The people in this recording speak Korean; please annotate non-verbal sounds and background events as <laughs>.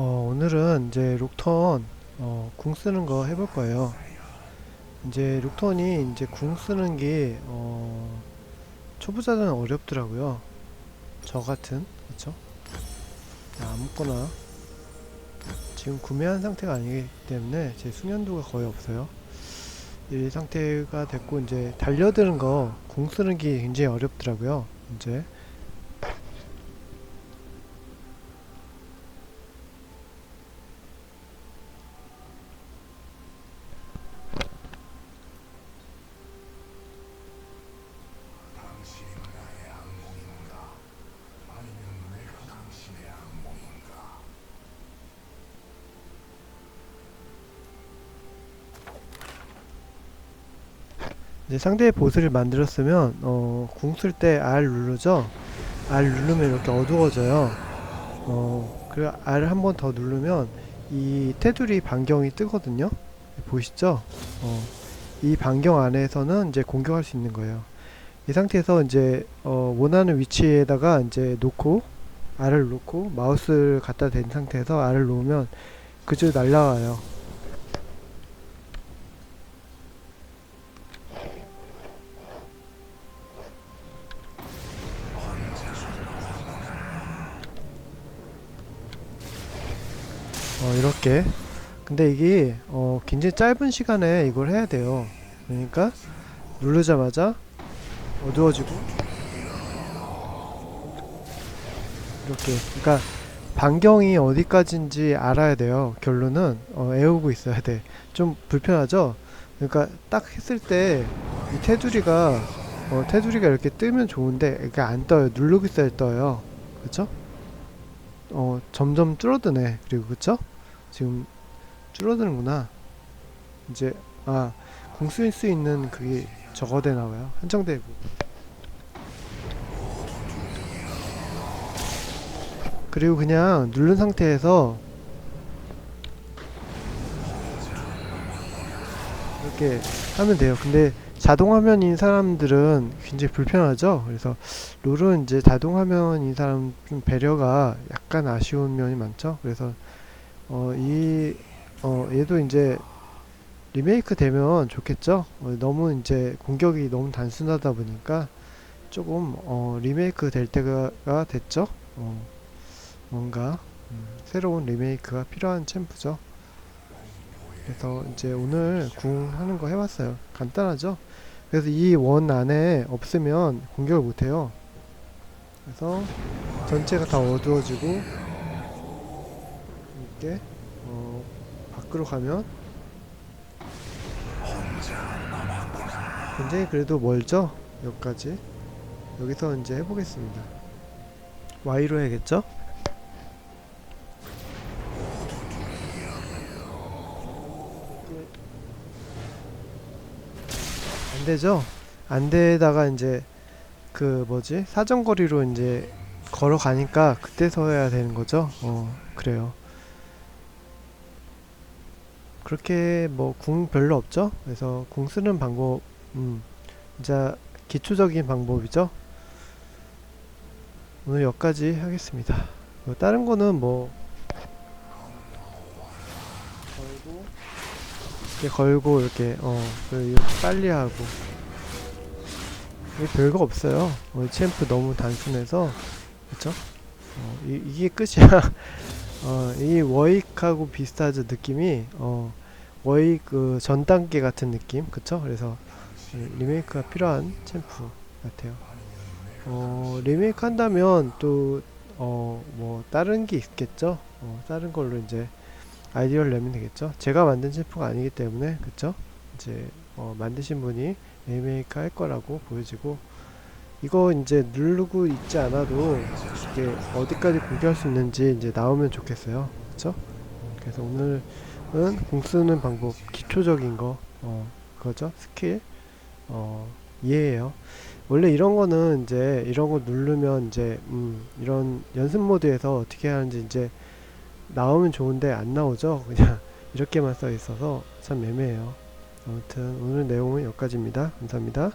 어, 오늘은 이제 록턴 어, 궁 쓰는 거 해볼 거예요. 이제 록턴이 이제 궁 쓰는 게 어, 초보자들은 어렵더라고요. 저 같은 그렇죠? 아무거나 지금 구매한 상태가 아니기 때문에 제 숙련도가 거의 없어요. 이 상태가 됐고 이제 달려드는 거 궁 쓰는 게 굉장히 어렵더라고요. 이제 이제 상대의 보스를 만들었으면 어, 궁쓸 때 R 누르죠. R 누르면 이렇게 어두워져요. 어, 그리고 R 한 번 더 누르면 이 테두리 반경이 뜨거든요. 보이시죠? 어, 이 반경 안에서는 이제 공격할 수 있는 거예요. 이 상태에서 이제 어, 원하는 위치에다가 이제 놓고 R을 놓고 마우스를 갖다 댄 상태에서 R을 놓으면 그저 날라와요. 이렇게. 근데 이게 어, 굉장히 짧은 시간에 이걸 해야 돼요. 그러니까 누르자마자 어두워지고 이렇게. 그러니까 반경이 어디까지인지 알아야 돼요. 결론은 어, 애우고 있어야 돼. 좀 불편하죠? 그러니까 딱 했을 때 이 테두리가 어, 테두리가 이렇게 뜨면 좋은데 이게 안 떠요. 누르고 있어야 떠요. 그쵸? 어, 점점 줄어드네. 그리고 그쵸? 지금 줄어드는구나. 이제 아, 궁쓸수 있는 그게 저거대 나와요. 한정되고. 그리고 그냥 누른 상태에서 이렇게 하면 돼요. 근데 자동 화면인 사람들은 굉장히 불편하죠. 그래서 룰은 이제 자동 화면인 사람 좀 배려가 약간 아쉬운 면이 많죠. 그래서 어, 이, 어, 얘도 이제 리메이크 되면 좋겠죠? 어, 너무 이제 공격이 너무 단순하다 보니까 조금, 어, 리메이크 될 때가 됐죠? 어, 뭔가, 음, 새로운 리메이크가 필요한 챔프죠. 그래서 이제 오늘 궁 하는 거 해봤어요. 간단하죠? 그래서 이 원 안에 없으면 공격을 못해요. 그래서 전체가 다 어두워지고 이렇게 어, 밖으로 가면 굉장히 그래도 멀죠? 여기까지 여기서 이제 해보겠습니다 Y로 해야겠죠? 안 되죠? 안 되다가 이제 그 뭐지? 사정거리로 이제 걸어가니까 그때서 해야 되는 거죠? 어, 그래요. 그렇게 뭐 궁 별로 없죠? 그래서 궁 쓰는 방법, 음, 진짜 기초적인 방법이죠? 오늘 여기까지 하겠습니다. 뭐 다른 거는 뭐 걸고 이렇게 걸고 이렇게 어 이렇게 빨리 하고 이게 별거 없어요. 어, 이 챔프 너무 단순해서 그쵸? 어, 이, 이게 끝이야. <laughs> 어, 이 워익하고 비슷하죠 느낌이 어, 워익 그전 단계 같은 느낌 그쵸? 그래서 이 리메이크가 필요한 챔프 같아요. 어, 리메이크 한다면 또 어, 뭐 다른 게 있겠죠? 어, 다른 걸로 이제 아이디어를 내면 되겠죠? 제가 만든 챔프가 아니기 때문에 그쵸? 이제 어, 만드신 분이 리메이크 할 거라고 보여지고 이거 이제 누르고 있지 않아도 이게 어디까지 공개할 수 있는지 이제 나오면 좋겠어요. 그쵸? 그래서 오늘은 공 쓰는 방법 기초적인 거 어, 그거죠? 스킬 어, 이해해요. 원래 이런 거는 이제 이런 거 누르면 이제 음, 이런 연습 모드에서 어떻게 하는지 이제 나오면 좋은데 안 나오죠. 그냥 <laughs> 이렇게만 써 있어서 참 애매해요. 아무튼 오늘 내용은 여기까지입니다. 감사합니다.